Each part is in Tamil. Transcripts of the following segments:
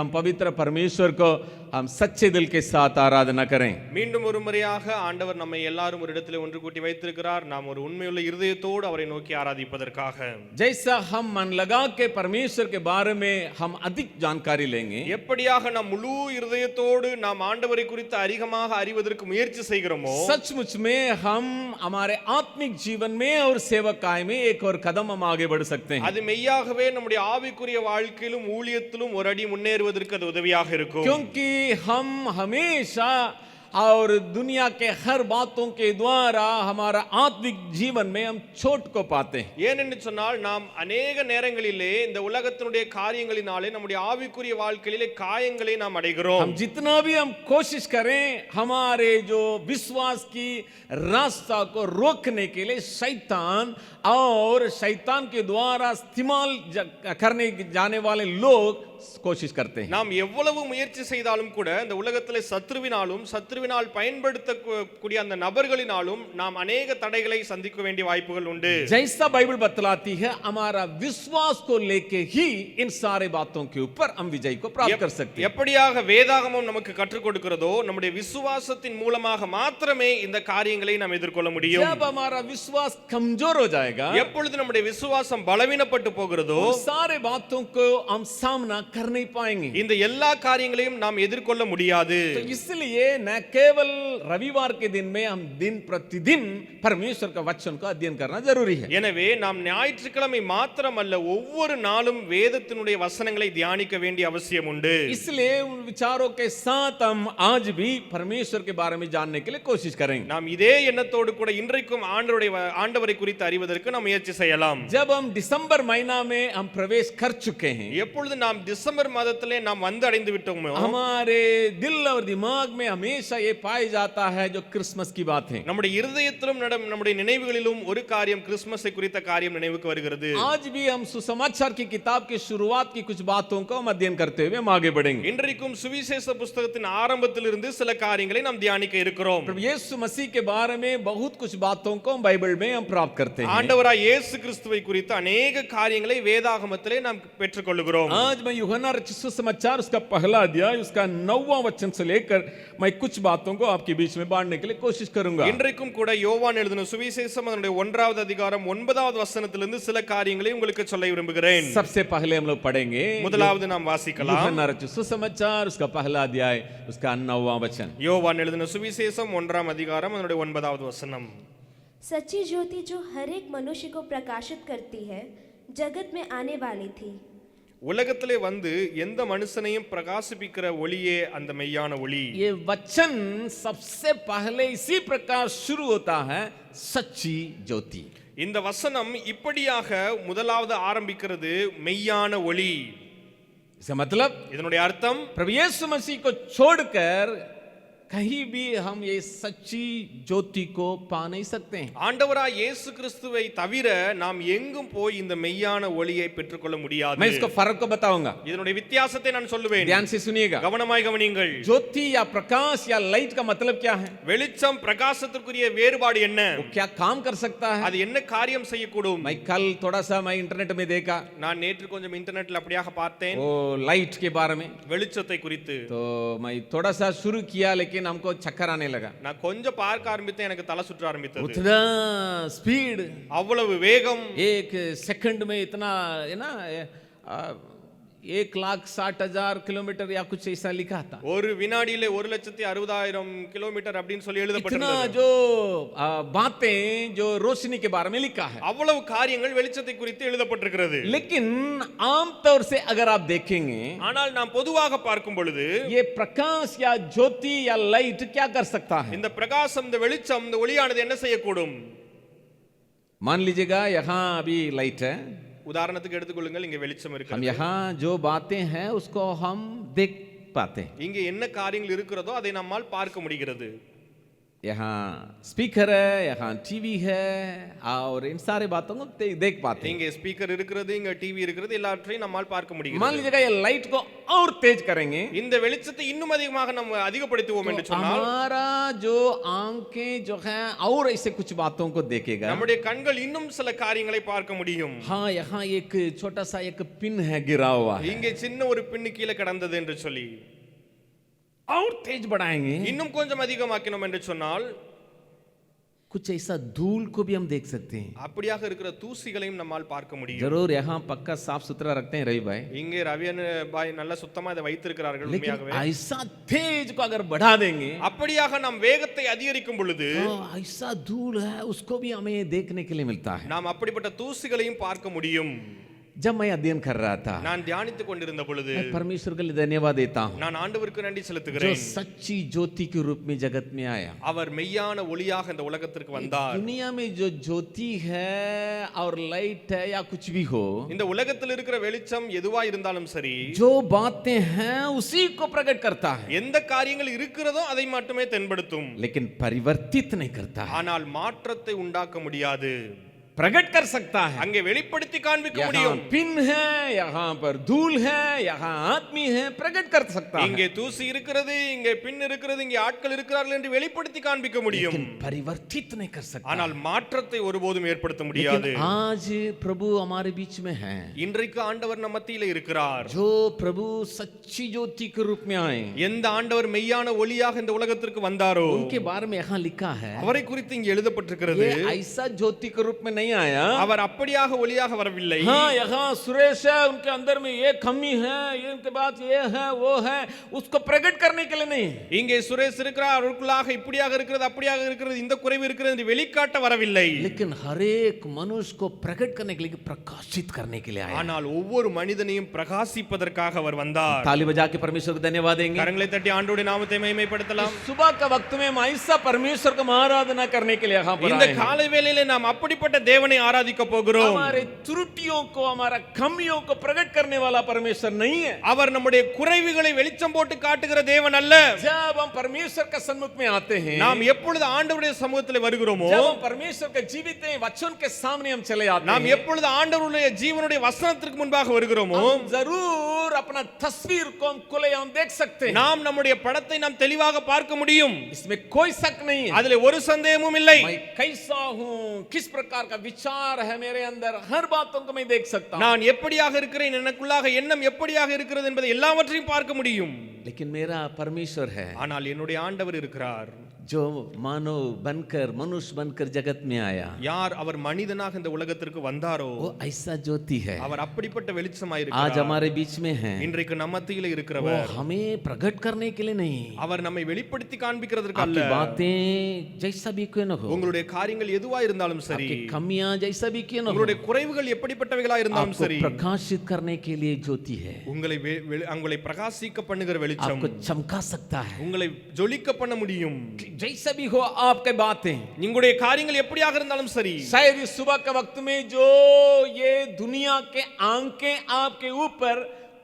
हम पवित्र परमेश्वर को हम सच्चे दिल के साथ आराधना करें மீண்டும் ஒரு முறையாக ஆண்டவர் நம்மை எல்லாரும் ஒரு இடத்துல ஒன்று கூட்டி வைத்திருக்கிறார் நாம் ஒரு உண்மையுள்ள இருதயத்தோடு அவரை நோக்கி ஆராதிப்பதற்காக जैसा हम मन लगा के परमेश्वर के बारे में हम अधिक जानकारी लेंगे எப்படியாக நாம் முழு இருதயத்தோடு நாம் ஆண்டவரை குறித்து அதிகமாக அறிவதற்கு முயற்சி செய்கிறோமோ सचमुच में हम हमारे आत्मिक जीवन में और सेवकाय में एक और कदम हम आगे बढ़ सकते हैं அது மெய்யாகவே நம்முடைய ஆவிக்குரிய வாழ்க்கையிலும் ஊழியத்திலும் ஒரு அடி முன்னேறுவதற்கு அது உதவியாக இருக்கும் क्योंकि हम हमेशा और दुनिया के हर बातों के द्वारा हमारा आत्मिक जीवन में हम चोट को पाते हैं ஏனென்று சொன்னால் நாம் அநேக நேரங்களிலே இந்த உலகத்தினுடைய காரியங்களினாலே நம்முடைய ஆவிக்குரிய வாழ்க்கையிலே காயங்களை நாம் அடைகிறோம் हम जितना भी हम कोशिश करें हमारे जो विश्वास की रास्ता को रोकने के लिए शैतान और शैतान के द्वारा इस्तेमाल ज- करने जाने वाले लोग कोशिश करते हैं நாம் எவ்வளவு முயற்சி செய்தாலும் கூட இந்த உலகத்திலே சத்ருவினாலும் சத்ருவினால் பயன்படுத்தக்கூடிய அந்த நபர்களினாலும் நாம் அநேக தடைகளை சந்திக்க வேண்டிய வாய்ப்புகள் உண்டு जैसा बाइबल बतलाती है हमारा विश्वास को लेके ही इन सारे बातों के ऊपर हम विजय को प्राप्त कर सकते हैं எப்படியாக வேதாகமம் நமக்கு கற்றுக் கொடுக்கிறதோ நம்முடைய விசுவாசத்தின் மூலமாக மாத்திரமே இந்த காரியங்களை நாம் எதிர்கொள்ள முடியும் जब हमारा विश्वास कमजोर हो जाएगा எப்பொழுது நம்முடைய விசுவாசம் பலவீனப்பட்டு போகிறதோ उन सारे बातों को हम सामना कर नहीं पाएंगे இந்த எல்லா காரியங்களையும் நாம் எதிர்கொள்ள முடியாது तो इसलिए न केवल रविवार के दिन में हम दिन प्रतिदिन परमेश्वर का वचन का अध्ययन करना जरूरी है எனவே நாம் ஞாயிற்றுக்கிழமை மாத்திரமல்ல ஒவ்வொரு நாளும் வேதத்தினுடைய வசனங்களை தியானிக்க வேண்டிய அவசியம் உண்டு इसलिए उन विचारों के साथ हम आज भी परमेश्वर के बारे में जानने के लिए कोशिश करेंगे நாம் இதே எண்ணத்தோடு கூட இன்றைக்கும் ஆண்டவருடைய வ- ஆண்டவரை குறித்து அறிவதற்கு நாம் முயற்சி செய்யலாம் जब हम दिसंबर महीना में हम प्रवेश कर चुके हैं எப்பொழுது நாம் டிசம்பர் மாதத்திலே நாம் வந்து அடைந்து விட்டோமோ हमारे दिल और दिमाग में हमेशा ये पाया जाता है जो क्रिसमस की बात है நம்முடைய இருதயத்திலும் நடம் நம்முடைய நினைவுகளிலும் ஒரு காரியம் கிறிஸ்துமஸை குறித்த காரியம் நினைவுக்கு வருகிறது आज भी हम सुसमाचार की किताब की शुरुआत की कुछ बातों को हम अध्ययन करते हुए हम आगे बढ़ेंगे இன்றைக்கும் சுவிசேஷ புஸ்தகத்தின் ஆரம்பத்திலிருந்து சில காரியங்களை நாம் தியானிக்க இருக்கிறோம் प्रभु यीशु मसीह के बारे में बहुत कुछ बातों को हम बाइबल में हम प्राप्त करते हैं ஆண்டவராய் இயேசு கிறிஸ்துவை குறித்து அநேக காரியங்களை வேதாகமத்திலே நாம் பெற்றுக்கொள்கிறோம் आज मैं यूहन्ना रचित सुसमाचार उसका पहला अध्याय उसका नौवां वचन से लेकर मैं कुछ बातों को आपके बीच में बांटने के लिए कोशिश करूंगा இன்றைக்கும் கூட யோவான் எழுதின சுவிசேஷம் அதனுடைய ஒன்றாவது அதிகாரம் ஒன்பதாவது வசனத்திலிருந்து சில காரியங்களை உங்களுக்கு சொல்ல விரும்புகிறேன் सबसे पहले हम लोग पढ़ेंगे முதலாவது நாம் வாசிக்கலாம் यूहन्ना रचित सुसमाचार उसका पहला अध्याय उसका नौवां वचन யோவான் எழுதின சுவிசேஷம் ஒன்றாம் அதிகாரம் அதனுடைய ஒன்பதாவது வசனம் सच्ची ज्योति जो हर एक मनुष्य को प्रकाशित करती है जगत में आने वाली थी உலகத்திலே வந்து எந்த மனுஷனையும் பிரகாசிப்பிக்கிற ஒளியே அந்த மெய்யான ஒளி ये वचन सबसे पहले इसी प्रकार शुरू होता है सच्ची ज्योति இந்த வசனம் இப்படியாக முதலாவது ஆரம்பிக்கிறது மெய்யான ஒளி इसका मतलब இதனுடைய அர்த்தம் प्रभु यीशु मसीह को छोड़कर कहीं भी हम ये सच्ची ज्योति को पा नहीं सकते हैं ஆண்டவராய் இயேசு கிறிஸ்துவை தவிர நாம் எங்கும் போய் இந்த மெய்யான ஒளியை பெற்றுக்கொள்ள मैं முடியாது इसको फर्क को बताऊंगा இதனுடைய வித்தியாசத்தை நான் சொல்லுவேன் ध्यान से सुनिएगा கவனமாய் கவனிங்கள் ज्योति या प्रकाश या लाइट का मतलब क्या है வெளிச்சம் பிரகாசத்திற்குரிய வேறுபாடு என்ன वो क्या काम कर सकता है அது என்ன காரியம் செய்யக்கூடும் मैं कल थोड़ा सा मैं इंटरनेट में देखा நான் நேற்று கொஞ்சம் இன்டர்நெட்ல அப்படியாக பார்த்தேன் वो लाइट के बारे में வெளிச்சத்தை குறித்து तो मैं थोड़ा सा शुरू किया लेकिन हमको चक्कर आने लगा நான் கொஞ்சம் பார்க்க ஆரம்பித்தேன் எனக்கு தலை சுற்ற ஆரம்பித்தது उतना स्पीड அவ்வளவு வேகம் एक सेकंड में इतना है ना आ, एक लाख साठ हजार किलोमीटर या कुछ ऐसा लिखा था ஒரு வினாடியிலே ஒரு லட்சத்தி அறுபதாயிரம் கிலோமீட்டர் அப்படின்னு சொல்லி इतना எழுதப்பட்டிருந்தது जो आ, बातें जो रोशनी के बारे में लिखा है அவ்வளவு காரியங்கள் வெளிச்சத்தை குறித்து எழுதப்பட்டிருக்கிறது लेकिन आमतौर से अगर आप देखेंगे ஆனால் நாம் பொதுவாக பார்க்கும் பொழுது ये प्रकाश या ज्योति या लाइट क्या कर सकता है இந்த பிரகாசம் இந்த வெளிச்சம் இந்த ஒளியானது என்ன செய்யக்கூடும் मान लीजिएगा यहाँ अभी लाइट है உதாரணத்துக்கு எடுத்துக்கொள்ளுங்கள் இங்க வெளிச்சம் हम இருக்கு यहाँ जो बातें हैं उसको हम देख पाते हैं இங்க என்ன காரியங்கள் இருக்கிறதோ அதை நம்மால் பார்க்க முடிகிறது यहाँ स्पीकर है यहाँ टीवी है और इन सारे बातों को दे- देख पाते हैं இங்கே ஸ்பீக்கர் இருக்கிறது இங்க டிவி இருக்கிறது எல்லாவற்றையும் நம்மால் பார்க்க मान முடியும் लीजिएगा ये लाइट को और तेज करेंगे இந்த வெளிச்சத்தை இன்னும் அதிகமாக நம்ம அதிகப்படுத்துவோம் என்று சொன்னால் हमारा जो आंखें जो है और ऐसे कुछ बातों को देखेगा நம்முடைய கண்கள் இன்னும் சில காரியங்களை பார்க்க முடியும் हाँ यहाँ एक छोटा सा एक पिन है गिरा हुआ है இங்கே சின்ன ஒரு பின்னு கீழே கிடந்தது என்று சொல்லி और तेज बढ़ाएंगे இன்னும் கொஞ்சம் அதிகமாக்கினோம் என்று சொன்னால் कुछ ऐसा धूल को भी हम देख सकते हैं அப்படியாக இருக்கிற தூசிகளையும் நம்மால் பார்க்க முடியும் जरूर यहाँ पक्का साफ सुथरा रखते हैं रवि भाई இங்கே ரவியன் பாய் நல்ல சுத்தமா இதை வைத்திருக்கிறார்கள் लेकिन உண்மையாகவே ऐसा तेज को अगर बढ़ा देंगे அப்படியாக நாம் வேகத்தை அதிகரிக்கும் பொழுது तो ऐसा धूल है उसको भी हमें देखने के लिए मिलता है நாம் அப்படிப்பட்ட தூசிகளையும் பார்க்க முடியும் जब मैं अध्ययन कर रहा था நான் தியானித்துக் கொண்டிருந்த பொழுது मैं परमेश्वर के लिए धन्यवाद देता हूँ நான் ஆண்டவருக்கு நன்றி जो செலுத்துகிறேன் सच्ची ज्योति के रूप में जगत में आया அவர் மெய்யான ஒளியாக இந்த உலகத்திற்கு வந்தார் दुनिया में जो ज्योति है और लाइट है या कुछ भी हो இந்த உலகத்தில் இருக்கிற வெளிச்சம் எதுவா இருந்தாலும் சரி जो बातें हैं उसी को प्रकट करता है எந்த காரியங்கள் இருக்கிறதோ அதை மட்டுமே தென்படுத்தும் लेकिन परिवर्तित नहीं करता है ஆனால் மாற்றத்தை உண்டாக்க முடியாது प्रकट कर सकता है அங்கே வெளிப்படுத்தி காண்பிக்க यहाँ முடியும் पिन है यहाँ पर धूल है यहाँ आदमी है प्रकट कर सकता है இங்கே தூசி இருக்கிறது இங்கே பின் இருக்கிறது இங்கே ஆட்கள் இருக்கிறார்கள் என்று வெளிப்படுத்தி காண்பிக்க முடியும் लेकिन परिवर्तित नहीं कर सकता ஆனால் மாற்றத்தை ஒருபோதும் ஏற்படுத்த முடியாது लेकिन आज प्रभु हमारे बीच में है இன்றைக்கு ஆண்டவர் நம்ம மத்தியில இருக்கிறார் जो प्रभु सच्ची ज्योति के रूप में आए எந்த ஆண்டவர் மெய்யான ஒளியாக இந்த உலகத்திற்கு வந்தாரோ उनके बारे में यहाँ लिखा है அவரை குறித்து இங்கே எழுதப்பட்டிருக்கிறது ये ऐसा ज्योति के रूप में नहीं आया அவர் அப்படியாக ஒளியாக வரவில்லை हाँ यहाँ सुरेश है उनके अंदर में ये कमी है ये इनके बाद ये है वो है उसको प्रकट करने के लिए नहीं இங்கே சுரேஷ் இருக்கிறார் அவருக்குள்ளாக இப்படியாக இருக்கிறது அப்படியாக இருக்கிறது இந்த குறைவு இருக்கிறது என்று வெளிக்காட்ட வரவில்லை लेकिन हर एक मनुष्य को प्रकट करने के लिए प्रकाशित करने के लिए आया ஆனால் ஒவ்வொரு மனிதனையும் பிரகாசிப்பதற்காக அவர் வந்தார் ताली बजा के परमेश्वर को धन्यवाद देंगे கரங்களை தட்டி ஆண்டோடைய நாமத்தை மகிமைப்படுத்தலாம் सुबह का वक्त में हम ऐसा परमेश्वर को आराधना करने के लिए यहाँ पर இந்த आए हैं। காலை வேளையிலே நாம் அப்படிப்பட்ட தேவனை ஆராதிக்க போகிறோம் हमारे त्रुटियों को हमारा कमियों को प्रकट करने वाला परमेश्वर नहीं है அவர் நம்முடைய குறைவுகளை வெளிச்சம் போட்டு காட்டுகிற தேவன் அல்ல जब हम परमेश्वर का सन्मुख में आते हैं நாம் எப்பொழுது ஆண்டவருடைய சமூகத்தில் வருகிறோமோ जब हम परमेश्वर के जीवित हैं वचन के सामने हम चले आते நாம் हैं எப்பொழுது ஆண்டவருடைய ஜீவனுடைய வசனத்திற்கு முன்பாக வருகிறோமோ हम जरूर अपना तस्वीर को हम खुलेआम देख सकते हैं நாம் நம்முடைய படத்தை நாம் தெளிவாக பார்க்க முடியும் इसमें कोई शक नहीं है அதில் ஒரு சந்தேகமும் இல்லை मैं कैसा हूँ किस प्रकार का विचार है मेरे अंदर हर बातों को मैं देख सकता हूँ நான் எப்படியாக இருக்கிறேன் எனக்குள்ளாக எண்ணம் எப்படியாக இருக்கிறது என்பதை எல்லாவற்றையும் பார்க்க முடியும் लेकिन मेरा परमेश्वर है ஆனால் என்னுடைய ஆண்டவர் இருக்கிறார் जो मानव बनकर मनुष्य बनकर जगत में आया யார் அவர் மனிதனாக இந்த உலகத்திற்கு வந்தாரோ वो ऐसा ज्योति है அவர் அப்படிப்பட்ட आज வெளிச்சமாயிருக்கிறார் हमारे बीच में है இன்றைக்கு நம்ம மத்தியில वो இருக்கிறவர் हमें प्रकट करने के लिए नहीं அவர் நம்மை வெளிப்படுத்தி காண்பிக்கிறதுக்கு அல்ல आपकी बातें जैसा भी क्यों न हो உங்களுடைய காரியங்கள் எதுவா இருந்தாலும் சரி आपकी कमियां जैसा भी क्यों न हो உங்களுடைய குறைவுகள் எப்படிப்பட்டவைகளா இருந்தாலும் आपको சரி प्रकाशित करने के लिए ज्योति है உங்களை வெ- வெ- உங்களை பிரகாசிக்க பண்ணுகிற வெளிச்சம் आपको चमका सकता है உங்களை ஜொலிக்க பண்ண முடியும் जैसा भी हो आपके बातें உங்களுடைய காரியங்கள் எப்படியாக இருந்தாலும் சரி शायद इस सुबह के वक्त में जो ये दुनिया के आंखें आपके ऊपर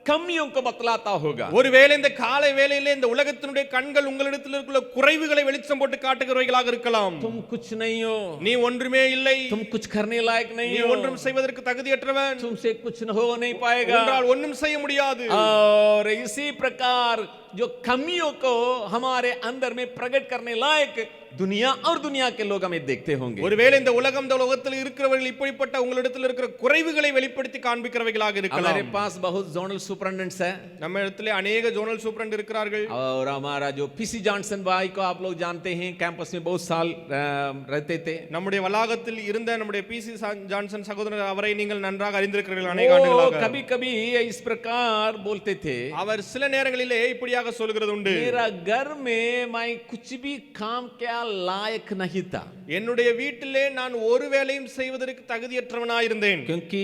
कमियों को बतलाता होगा ஒருவேளை இந்த காலை வேளையிலே இந்த உலகத்தினுடைய கண்கள் உங்களிடத்தில் இருக்கிற குறைவுகளை வெளிச்சம் போட்டு காட்டுகிறவைகளாக இருக்கலாம் तुम कुछ नहीं हो நீ ஒன்றுமே இல்லை तुम कुछ करने लायक நீ नहीं हो ஒன்றும் செய்வதற்கு தகுதியற்றவன் तुमसे कुछ न हो नहीं पाएगा உன்னால் ஒன்றும் செய்ய முடியாது और इसी प्रकार जो कमियों को हमारे अंदर में प्रकट करने लायक दुनिया और दुनिया के लोग हमें देखते होंगे ஒருவேளை இந்த உலகம் இந்த உலகத்தில் இருக்கிறவர்கள் இப்படிப்பட்ட உங்களிடத்தில் இருக்கிற குறைவுகளை வெளிப்படுத்தி காண்பிக்கிறவைகளாக हमारे இருக்கலாம் पास बहुत जोनल सुपरिटेंडेंट्स है நம்ம இடத்துல அநேக ஜோனல் சூப்பரண்ட் இருக்கிறார்கள் और हमारा जो पीसी जॉनसन भाई को आप लोग जानते हैं कैंपस में बहुत साल अ, रहते थे நம்முடைய வளாகத்தில் இருந்த நம்முடைய பிசி ஜான்சன் சகோதரர் அவரை நீங்கள் நன்றாக அறிந்திருக்கிறீர்கள் அநேக वो ஆண்டுகளாக कभी कभी इस प्रकार बोलते थे அவர் சில நேரங்களிலே இப்படியாக சொல்கிறது உண்டு मेरा घर में मैं कुछ भी काम क्या लायक नहीं था என்னுடைய வீட்டிலே நான் ஒரு வேலையும் செய்வதற்கு தகுதியற்றவனாயிருந்தேன் क्योंकि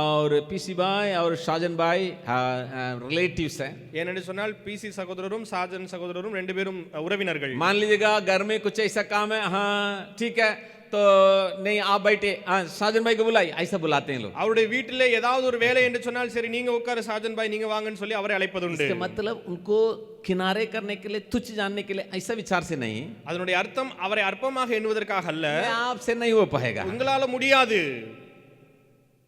और पीसी भाई और शाजन भाई रिलेटिव्स हैं ஏனென்று சொன்னால் பிசி சகோதரரும் சாஜன் சகோதரரும் ரெண்டு பேரும் உறவினர்கள் मान लीजिएगा घर में कुछ ऐसा काम है हाँ ठीक है तो नहीं आप बैठे हाँ साजन भाई को बुलाई ऐसा बुलाते हैं लोग அவருடைய வீட்டிலே ஏதாவது ஒரு வேலை என்று சொன்னால் சரி நீங்க உட்காரு சாஜன் பாய் நீங்க வாங்கன்னு சொல்லி அவரை அழைப்பதுண்டு इसका मतलब उनको கினாரே கர்னைக்கிலே துச்சி ஜான்னைக்கிலே ஐசா விசார் சே நஹி அதனுடைய அர்த்தம் அவரை அற்பமாக எண்ணுவதற்காக அல்ல। ஆப் சே நஹி ஹோ பாயேகா உங்களால முடியாது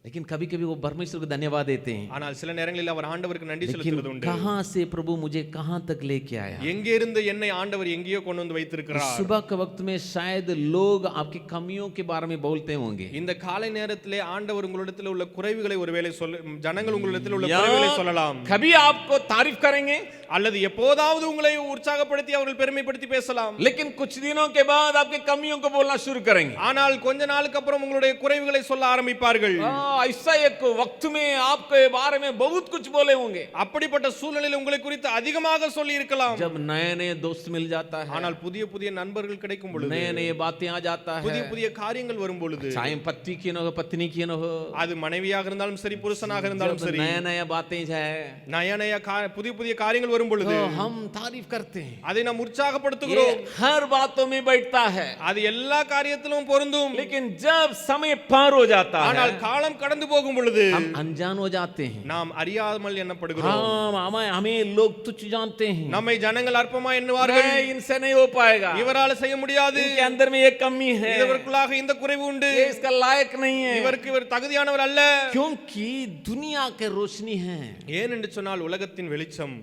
लेकिन कभी कभी वो परमेश्वर को धन्यवाद देते हैं ஆனால் சில நேரங்களில் அவர் ஆண்டவருக்கு நன்றி செலுத்துவது लेकिन உண்டு कहाँ से प्रभु मुझे कहाँ तक लेके आया எங்கே இருந்து என்னை ஆண்டவர் எங்கேயோ கொண்டு வந்து வைத்திருக்கிறார் सुबह के वक्त में शायद लोग आपकी कमियों के बारे में बोलते होंगे இந்த காலை நேரத்திலே ஆண்டவர் உங்களிடத்தில் உள்ள குறைவுகளை ஒருவேளை சொல்ல ஜனங்கள் உங்களிடத்தில் உள்ள या குறைவுகளை சொல்லலாம் कभी आपको तारीफ करेंगे அல்லது எப்போதாவது உங்களை உற்சாகப்படுத்தி அவர்கள் பெருமைப்படுத்தி பேசலாம் लेकिन कुछ दिनों के बाद आपके कमियों को बोलना शुरू करेंगे ஆனால் கொஞ்ச நாளுக்கு அப்புறம் உங்களுடைய குறைவுகளை சொல்ல ஆரம்பிப்பார்கள் ஐசா வக்துமே ஆப்கே பாரமே பகுத் குச் போலே ஹோங்கே அப்படிப்பட்ட சூழ்நிலையில் உங்களை குறித்து அதிகமாக சொல்லி இருக்கலாம் ஜப் நய நய தோஸ்த் மில் ஜாத்தா ஹை. ஆனால் புதிய புதிய நண்பர்கள் கிடைக்கும் பொழுது நய நய பாத்தே ஆ ஹை. புதிய புதிய காரியங்கள் வரும் பொழுது சாயம் பத்தி கீனோ பத்னி கீனோ அது மனைவியாக இருந்தாலும் சரி புருஷனாக இருந்தாலும் சரி நய நய பாத்தே ஜாய் நய நய புதிய புதிய காரியங்கள் வரும் பொழுது ஹம் தாரீஃப் கர்த்தே. அதை நாம் உற்சாகப்படுத்துகிறோம். ஹர் பாத்தோ பைட்டா ஹை. அது எல்லா காரியத்திலும் பொருந்தும். லேக்கின் ஜப் சமய பார் ஹோ. ஜாத்தா ஆனால் காலம் கடந்து போகும் பொழுது हम अनजान हो जाते हैं நாம் அறியாமல் எண்ணப்படுகிறோம் हम हमें हमें लोग तुच्छ जानते हैं நம்மை ஜனங்கள் அற்பமா எண்ணுவார்கள் नहीं इनसे नहीं हो पाएगा இவரால செய்ய முடியாது इनके अंदर में ये कमी है இவருக்குள்ளாக இந்த குறைவு உண்டு ये इसका लायक नहीं है இவருக்கு இவர் தகுதியானவர் அல்ல क्योंकि दुनिया के रोशनी है ஏன் என்று சொன்னால் உலகத்தின் வெளிச்சம்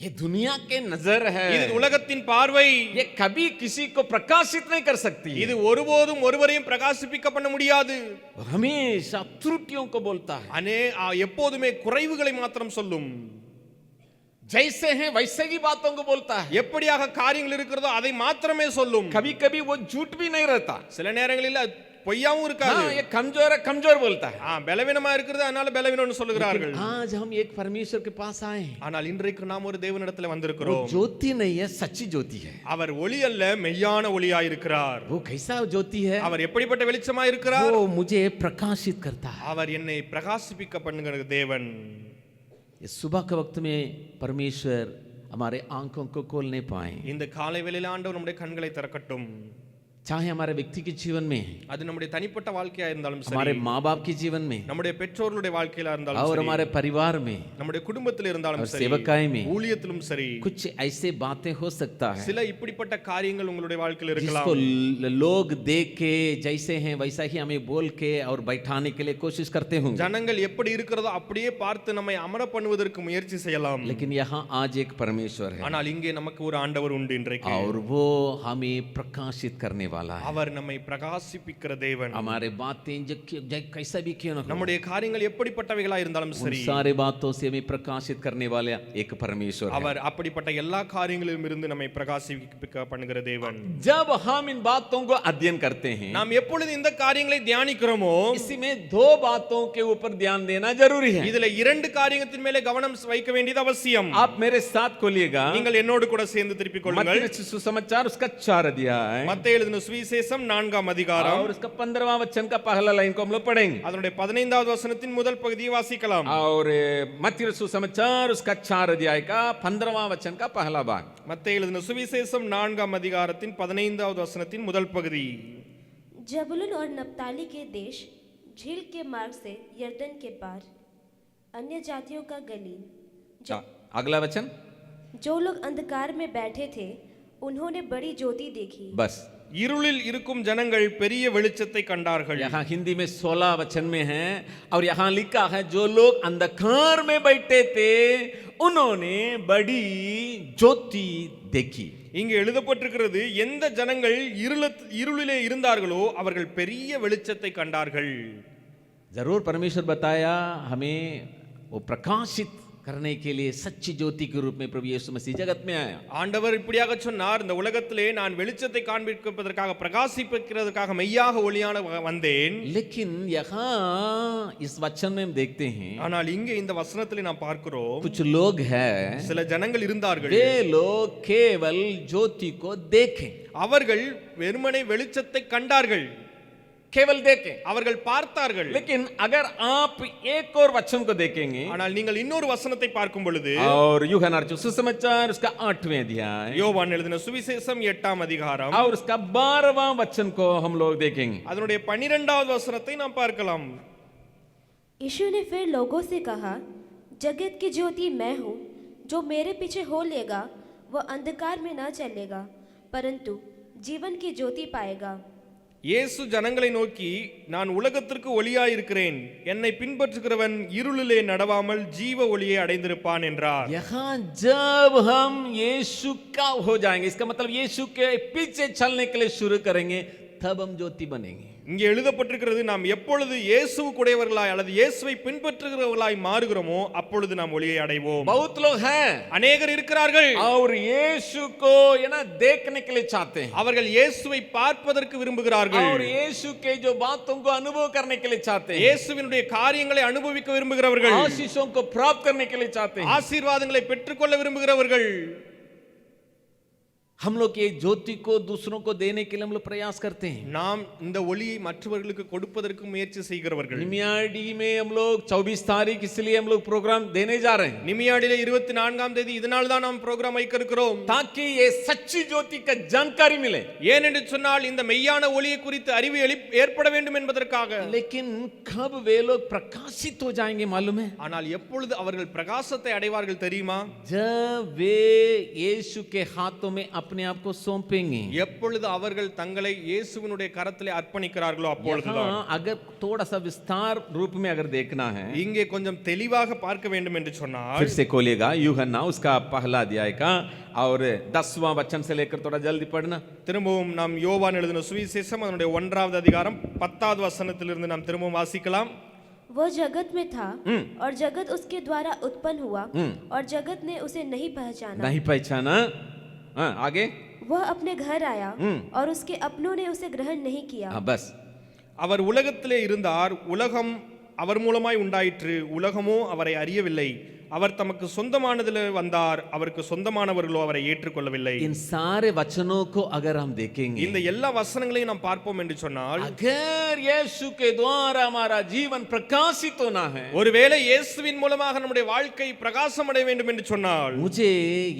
ये दुनिया के नजर है இது உலகத்தின் பார்வை ये कभी किसी को प्रकाशित नहीं कर सकती இது ஒருபோதும் ஒருவரையும் பிரகாசிப்பிக்க பண்ண முடியாது वो हमेशा त्रुटियों को बोलता है அனே ஆ, எப்போதுமே குறைவுகளை மாத்திரம் சொல்லும் जैसे हैं वैसे ही बातों को बोलता है எப்படியாக காரியங்கள் இருக்கிறதோ அதை மாத்திரமே சொல்லும் कभी कभी वो झूठ भी नहीं रहता சில நேரங்களில் அது பொய்யாவும் இருக்காது हाँ ये कमजोर है कमजोर बोलता है ஆ, பலவீனமா இருக்கிறது அதனால பலவீனம்னு சொல்லுகிறார்கள் आज हम एक परमेश्वर के पास आए हैं ஆனால் இன்றைக்கு நாம் ஒரு தேவனிடத்துல वो வந்திருக்கிறோம் ज्योति नहीं है सच्ची ज्योति है அவர் ஒளி அல்ல மெய்யான ஒளியாயிருக்கிறார் वो कैसा ज्योति है அவர் எப்படிப்பட்ட வெளிச்சமா இருக்கிறார் वो मुझे प्रकाशित करता है அவர் என்னை பிரகாசிப்பிக்க பண்ணுகிற தேவன் ये सुबह के वक्त में परमेश्वर हमारे आंखों को खोल नहीं पाए இந்த காலை வேளையில ஆண்டவர் நம்முடைய கண்களை திறக்கட்டும் चाहे हमारे व्यक्ति के जीवन में அது நம்முடைய தனிப்பட்ட வாழ்க்கையா இருந்தாலும் சரி हमारे माँ बाप के जीवन में நம்முடைய பெற்றோர்களுடைய வாழ்க்கையில இருந்தாலும் और சரி हमारे परिवार में நம்முடைய குடும்பத்தில் இருந்தாலும் और சரி सेवकाई में ஊழியத்திலும் சரி कुछ ऐसे बातें हो सकता है சில இப்படிப்பட்ட காரியங்கள் உங்களுடைய வாழ்க்கையில் இருக்கலாம் जिसको ल- लोग देख के जैसे हैं वैसा ही हमें बोल के और बैठाने के लिए कोशिश करते होंगे ஜனங்கள் எப்படி இருக்கிறதோ அப்படியே பார்த்து நம்மை அமர பண்ணுவதற்கு முயற்சி செய்யலாம் लेकिन यहाँ आज एक परमेश्वर है ஆனால் இங்கே நமக்கு ஒரு ஆண்டவர் உண்டு இன்றைக்கு और वो हमें प्रकाशित करने वाला है அவர் நம்மை பிரகாசிப்பிக்கிற தேவன் हमारे बातें जो जो कैसा भी क्यों ना हो நம்முடைய காரியங்கள் எப்படிப்பட்டவைகளா இருந்தாலும் उन சரி सारे बातों से हमें प्रकाशित करने वाले एक परमेश्वर है அவர் அப்படிப்பட்ட எல்லா காரியங்களிலும் இருந்து நம்மை பிரகாசிப்பிக்க பண்ணுகிற தேவன் जब हम इन बातों को अध्ययन करते हैं நாம் எப்பொழுது இந்த காரியங்களை தியானிக்கிறோமோ इसी में दो बातों के ऊपर ध्यान देना जरूरी है இதுல இரண்டு காரியத்தின் மேலே கவனம் வைக்க வேண்டியது அவசியம் आप मेरे साथ खोलिएगा நீங்கள் என்னோடு கூட சேர்ந்து திருப்பிக் கொள்ளுங்கள் मत्ती रचित सुसमाचार उसका चार अध्याय மத்த எழுதின சுவிசேஷம் நான்காம் அதிகாரம் और उसका पंद्रहवा वचन का पहला लाइन को हम लोग पढ़ेंगे அதனுடைய பதினைந்தாவது வசனத்தின் முதல் பகுதியை வாசிக்கலாம் और मत्ती रचित सुसमाचार उसका चार अध्याय का पंद्रहवा वचन का पहला भाग மத்த எழுதின சுவிசேஷம் நான்காம் அதிகாரத்தின் பதினைந்தாவது வசனத்தின் முதல் பகுதி जबुलून और नप्ताली के देश झील के मार्ग से यर्दन के पार अन्य जातियों का गलील जो, अगला वचन जो लोग अंधकार में बैठे थे उन्होंने बड़ी ज्योति देखी बस இருளில் இருக்கும் ஜனங்கள் பெரிய வெளிச்சத்தை கண்டார்கள் यहाँ हिंदी में सोलह वचन में है और यहाँ लिखा है जो लोग अंधकार में बैठे थे उन्होंने बड़ी ज्योति देखी இங்கு எழுதப்பட்டிருக்கிறது எந்த ஜனங்கள் இருள இருளிலே இருந்தார்களோ அவர்கள் பெரிய வெளிச்சத்தை கண்டார்கள் जरूर परमेश्वर बताया हमें वो प्रकाशित करने के लिए सच्ची ज्योति के रूप में प्रभु यीशु मसीह जगत में आया ஆண்டவர் இப்படியாக சொன்னார் இந்த உலகத்திலே நான் வெளிச்சத்தை காண்பிப்பதற்காக பிரகாசிப்பிக்கிறதுக்காக மெய்யாக ஒளியான வ- வந்தேன் लेकिन यहाँ इस वचन में हम देखते हैं ஆனால் இங்கே இந்த வசனத்திலே நாம் பார்க்கிறோம் कुछ लोग हैं சில ஜனங்கள் இருந்தார்கள் वे लोग केवल ज्योति को देखें அவர்கள் வெறுமனை வெளிச்சத்தை கண்டார்கள் केवल देखें அவர்கள் பார்த்தார்கள் लेकिन अगर आप एक और वचन को देखेंगे ஆனால் நீங்கள் இன்னொரு வசனத்தை பார்க்கும் பொழுது और यूहन्ना रचित सुसमाचार उसका आठवें अध्याय யோவான் எழுதின சுவிசேஷம் எட்டாம் அதிகாரம் और उसका बारहवां वचन को हम लोग देखेंगे அதனுடைய பன்னிரெண்டாவது வசனத்தை நாம் பார்க்கலாம் यीशु ने फिर लोगों से कहा जगत की ज्योति मैं हूँ जो मेरे पीछे हो लेगा वह अंधकार में न चलेगा परंतु जीवन की ज्योति पाएगा இயேசு ஜனங்களை நோக்கி நான் உலகத்திற்கு ஒளியாயிருக்கிறேன் என்னை பின்பற்றுகிறவன் இருளிலே நடவாமல் ஜீவ ஒளியை அடைந்திருப்பான் என்றார் यहाँ जब हम यीशु का हो जाएंगे इसका मतलब यीशु के पीछे चलने के लिए शुरू करेंगे तब हम ज्योति बनेंगे இங்கே எழுதப்பட்டிருக்கிறது நாம் எப்பொழுது இயேசுவுக்குடையவர்களாய் அல்லது இயேசுவை பின்பற்றுகிறவர்களாய் மாறுகிறோமோ அப்பொழுது நாம் ஒளியை அடைவோம் बहुत लोग हैं அநேகர் இருக்கிறார்கள் और यीशु को ये ना देखने के लिए चाहते हैं அவர்கள் இயேசுவை பார்ப்பதற்கு விரும்புகிறார்கள் और यीशु के जो बातों को अनुभव करने के लिए चाहते हैं இயேசுவினுடைய காரியங்களை அனுபவிக்க விரும்புகிறவர்கள் आशीषों को प्राप्त करने के लिए चाहते हैं ஆசீர்வாதங்களை பெற்றுக்கொள்ள விரும்புகிறவர்கள் हम लोग ये ज्योति को दूसरों को देने के लिए हम लोग प्रयास करते हैं நாம் இந்த ஒளியை மற்றவர்களுக்கு கொடுப்பதற்கு முயற்சி செய்கிறவர்கள் निमियाडी में हम लोग 24 तारीख इसलिए हम लोग प्रोग्राम देने जा रहे हैं நிமியாடிலே இருபத்தி நான்காம் தேதி இதனால் தான் நாம் ப்ரோக்ராம் வைக்க இருக்கிறோம் ताकि ये सच्ची ज्योति का जानकारी मिले ஏனென்று சொன்னால் இந்த மெய்யான ஒளியை குறித்து அறிவு எழுப்- ஏற்பட வேண்டும் என்பதற்காக लेकिन कब वे लोग प्रकाशित हो जाएंगे मालूम है ஆனால் எப்பொழுது அவர்கள் பிரகாசத்தை அடைவார்கள் தெரியுமா जब वे यीशु के हाथों में अपने आप को सौंपेंगे எப்பொழுது அவர்கள் தங்களை இயேசுவினுடைய கரத்திலே அர்ப்பணிக்கிறார்களோ அப்பொழுதுதான் यहाँ अगर थोड़ा सा विस्तार रूप में अगर देखना है இங்கே கொஞ்சம் தெளிவாக பார்க்க வேண்டும் என்று சொன்னால் फिर से खोलिएगा यूहन्ना उसका पहला अध्याय का और दसवां वचन से लेकर थोड़ा जल्दी पढ़ना திரும்பவும் நாம் யோவான் எழுதின சுவிசேஷம் அதனுடைய ஒன்றாவது அதிகாரம் பத்தாவது வசனத்திலிருந்து நாம் திரும்பவும் வாசிக்கலாம் वह जगत में था और जगत उसके द्वारा उत्पन्न हुआ और जगत ने उसे नहीं पहचाना नहीं पहचाना हाँ, आगे वह अपने घर आया और उसके अपनों ने उसे ग्रहण नहीं किया हाँ बस அவர் உலகத்திலே இருந்தார் உலகம் அவர் மூலமாய் உண்டாயிற்று உலகமோ அவரை அறியவில்லை அவர் தமக்கு சொந்தமானதில் வந்தார் அவருக்கு சொந்தமானவர்களோ அவரை ஏற்றுக்கொள்ளவில்லை इन सारे वचनों को अगर हम देखेंगे இந்த எல்லா வசனங்களையும் நாம் பார்ப்போம் என்று சொன்னால் अगर यीशु के द्वारा हमारा जीवन प्रकाशित होना है ஒருவேளை இயேசுவின் மூலமாக நம்முடைய வாழ்க்கை பிரகாசம் அடைய வேண்டும் என்று சொன்னால் मुझे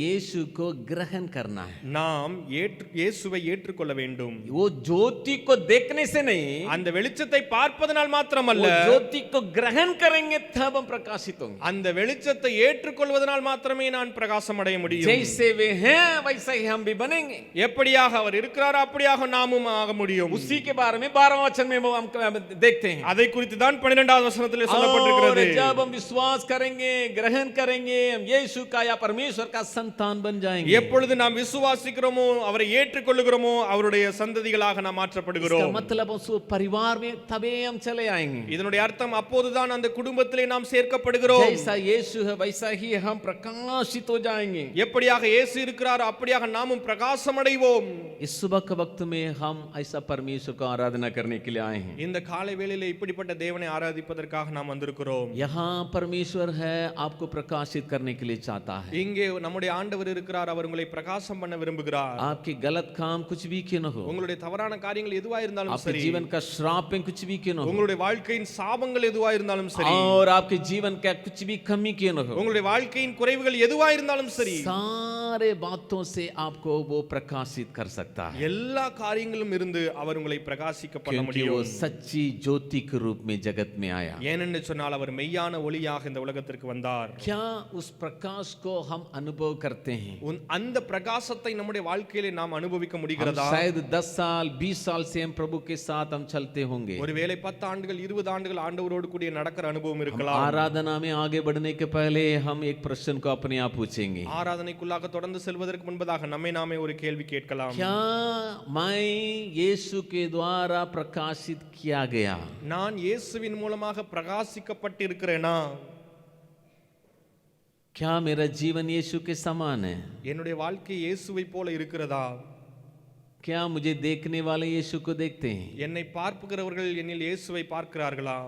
यीशु को ग्रहण करना है நாம் ஏற்று இயேசுவை ஏற்றுக்கொள்ள வேண்டும் वो ज्योति को देखने से नहीं அந்த வெளிச்சத்தை பார்ப்பதனால் மாத்திரமல்ல वो ज्योति को ग्रहण करेंगे तब हम प्रकाशित होंगे அந்த வெளிச்சத்தை ஏற்றுக்கொள்வதனால் மாத்திரமே நான் பிரகாசம் அடைய முடியும் जैसे वे हैं वैसे ही हम भी बनेंगे எப்படியாக அவர் இருக்கிறாரோ அப்படியாக நாமும் ஆக முடியும் उसी के बारे में बारह वचन में वो हम देखते हैं அதை குறித்து தான் பன்னிரெண்டாவது வசனத்தில் और சொல்லப்பட்டிருக்கிறது जब हम विश्वास करेंगे ग्रहण करेंगे हम यीशु का या परमेश्वर का संतान बन जाएंगे எப்பொழுது நாம் விசுவாசிக்கிறோமோ அவரை ஏற்றுக்கொள்ளுகிறோமோ அவருடைய சந்ததிகளாக நாம் इसका மாற்றப்படுகிறோம் मतलब उस परिवार में तभी हम चले आएंगे இதனுடைய அர்த்தம் அப்போதுதான் அந்த குடும்பத்திலே நாம் சேர்க்கப்படுகிறோம் जैसा यीशु है वैसा ही हम प्रकाशित हो जाएंगे எப்படியாக இயேசு இருக்கிறாரோ அப்படியாக நாமும் பிரகாசம் அடைவோம் इस सुबह के वक्त में हम ऐसा परमेश्वर को आराधना करने के लिए आए हैं இந்த காலை வேளையிலே இப்படிப்பட்ட தேவனை ஆராதிப்பதற்காக நாம் வந்திருக்கிறோம் यहाँ परमेश्वर है आपको प्रकाशित करने के लिए चाहता है இங்கே நம்முடைய ஆண்டவர் இருக்கிறார் அவர் உங்களை பிரகாசம் பண்ண விரும்புகிறார் आपके गलत काम कुछ भी क्यों न हो உங்களுடைய தவறான காரியங்கள் எதுவா இருந்தாலும் आपके சரி जीवन का श्राप में कुछ भी क्यों न हो உங்களுடைய வாழ்க்கையின் சாபங்கள் எதுவா இருந்தாலும் சரி और आपके जीवन का कुछ भी कमी क्यों न हो உங்களுடைய வாழ்க்கையின் குறைவுகள் எதுவா இருந்தாலும் சரி सारे बातों से आपको वो प्रकाशित कर सकता है எல்லா காரியங்களும் இருந்து அவர் உங்களை பிரகாசிக்க பண்ண क्योंकि वो முடியும் सच्ची ज्योति के रूप में जगत में आया ஏனென்று சொன்னால் அவர் மெய்யான ஒளியாக இந்த உலகத்திற்கு வந்தார் क्या उस प्रकाश को हम अनुभव करते हैं உன் அந்த பிரகாசத்தை நம்முடைய வாழ்க்கையிலே நாம் அனுபவிக்க हम முடிகிறதா शायद दस साल बीस साल से हम प्रभु के साथ हम चलते होंगे ஒருவேளை பத்து ஆண்டுகள் இருபது ஆண்டுகள் ஆண்டவரோடு கூடிய நடக்கிற அனுபவம் இருக்கலாம் आराधना में आगे बढ़ने के पहले हम एक प्रश्न को अपने आप पूछेंगे ஆராதனைக்குள்ளாக தொடர்ந்து செல்வதற்கு முன்பதாக நம்மை நாமே ஒரு கேள்வி கேட்கலாம் क्या मैं यीशु के द्वारा प्रकाशित किया गया நான் இயேசுவின் மூலமாக பிரகாசிக்கப்பட்டிருக்கிறேனா क्या मेरा जीवन यीशु के समान है என்னுடைய வாழ்க்கை இயேசுவை போல இருக்கிறதா क्या मुझे देखने वाले यीशु को देखते हैं என்னை பார்ப்புகிறவர்கள் என்னில் இயேசுவை பார்க்கிறார்களா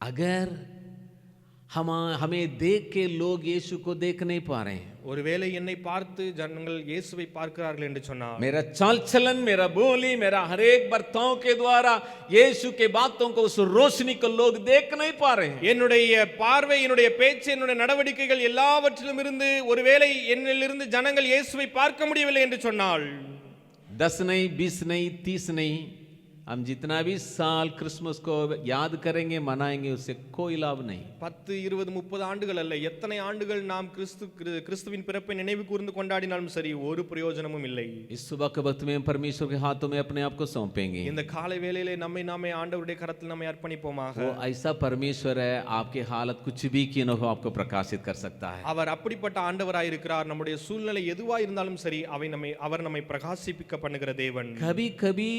अगर हम हमें देख के लोग यीशु को देख नहीं पा रहे हैं ஒருவேளை என்னை பார்த்து ஜனங்கள் இயேசுவை பார்க்கிறார்கள் என்று சொன்னார் मेरा चाल चलन मेरा बोली मेरा हर एक बर्ताव के द्वारा यीशु के बातों को उस रोशनी को लोग देख नहीं पा रहे हैं என்னுடைய பார்வை என்னுடைய பேச்சு என்னுடைய நடவடிக்கைகள் எல்லாவற்றிலும் இருந்து ஒருவேளை என்னிலிருந்து ஜனங்கள் இயேசுவை பார்க்க முடியவில்லை என்று சொன்னால் दस नहीं बीस नहीं तीस नहीं हम जितना भी साल क्रिसमस को याद करेंगे मनाएंगे उससे कोई लाभ नहीं பத்து இருபது முப்பது ஆண்டுகள் அல்ல எத்தனை ஆண்டுகள் நாம் கிறிஸ்து கிரு- கிறிஸ்துவின் பிறப்பை நினைவு கூர்ந்து கொண்டாடினாலும் சரி ஒரு பிரயோஜனமும் இல்லை इस सुबह के वक्त में हम परमेश्वर के हाथों में अपने आप को सौंपेंगे இந்த காலை வேளையிலே நம்மை நாமே ஆண்டவருடைய கரத்தில் நம்மை அர்ப்பணிப்போமாக वो ऐसा परमेश्वर है आपकी हालत कुछ भी की न हो आपको प्रकाशित कर सकता है அவர் அப்படிப்பட்ட ஆண்டவராய் இருக்கிறார் நம்முடைய சூழ்நிலை எதுவா இருந்தாலும் சரி அவை நம்மை அவர் நம்மை பிரகாசிப்பிக்க பண்ணுகிற தேவன் कभी कभी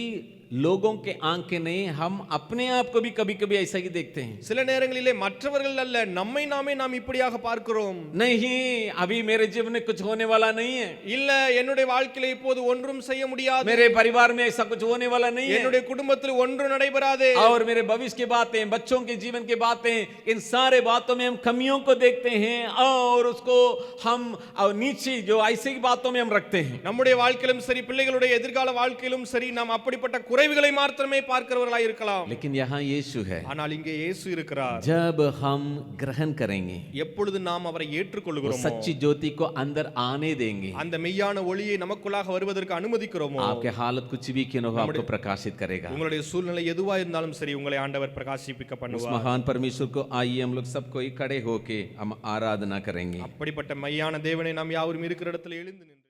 लोगों के आंख के नहीं हम अपने आप को भी कभी कभी ऐसा ही देखते हैं சில நேரங்களிலே மற்றவர்கள் அல்ல நம்மை நாமே நாம் இப்படியாக பார்க்கிறோம் नहीं अभी मेरे जीवन में कुछ होने वाला नहीं है இல்ல என்னுடைய வாழ்க்கையில இப்போது ஒன்றும் செய்ய முடியாது मेरे परिवार में ऐसा कुछ होने वाला नहीं है என்னுடைய குடும்பத்தில் ஒன்றும் நடைபெறாது और मेरे भविष्य की बातें बच्चों के जीवन की बातें इन सारे बातों में हम कमियों को देखते हैं और उसको हम और नीचे जो ऐसी बातों में हम रखते हैं நம்முடைய வாழ்க்கையிலும் சரி பிள்ளைகளுடைய எதிர்கால வாழ்க்கையிலும் சரி நாம் அப்படிப்பட்ட குறைவுகளை மாத்திரமே பார்க்கிறவர்களாய் இருக்கலாம் लेकिन यहाँ यीशु है ஆனால் இங்கே இயேசு இருக்கிறார் जब हम ग्रहण करेंगे எப்பொழுது நாம் அவரை वो ஏற்றுக்கொள்கிறோமோ सच्ची ज्योति को अंदर आने देंगे அந்த மெய்யான ஒளியை நமக்குள்ளாக வருவதற்கு அனுமதிக்கிறோமோ आपके हालत कुछ भी क्यों न हो आपको प्रकाशित करेगा உங்களுடைய சூழ்நிலை எதுவா இருந்தாலும் சரி உங்களை ஆண்டவர் பிரகாசிப்பிக்க उस பண்ணுவார் महान परमेश्वर को आइए हम लोग सबको ही खड़े होके हम आराधना करेंगे அப்படிப்பட்ட மையான தேவனை நாம் யாவரும் இருக்கிற இடத்துல எழுந்து நின்று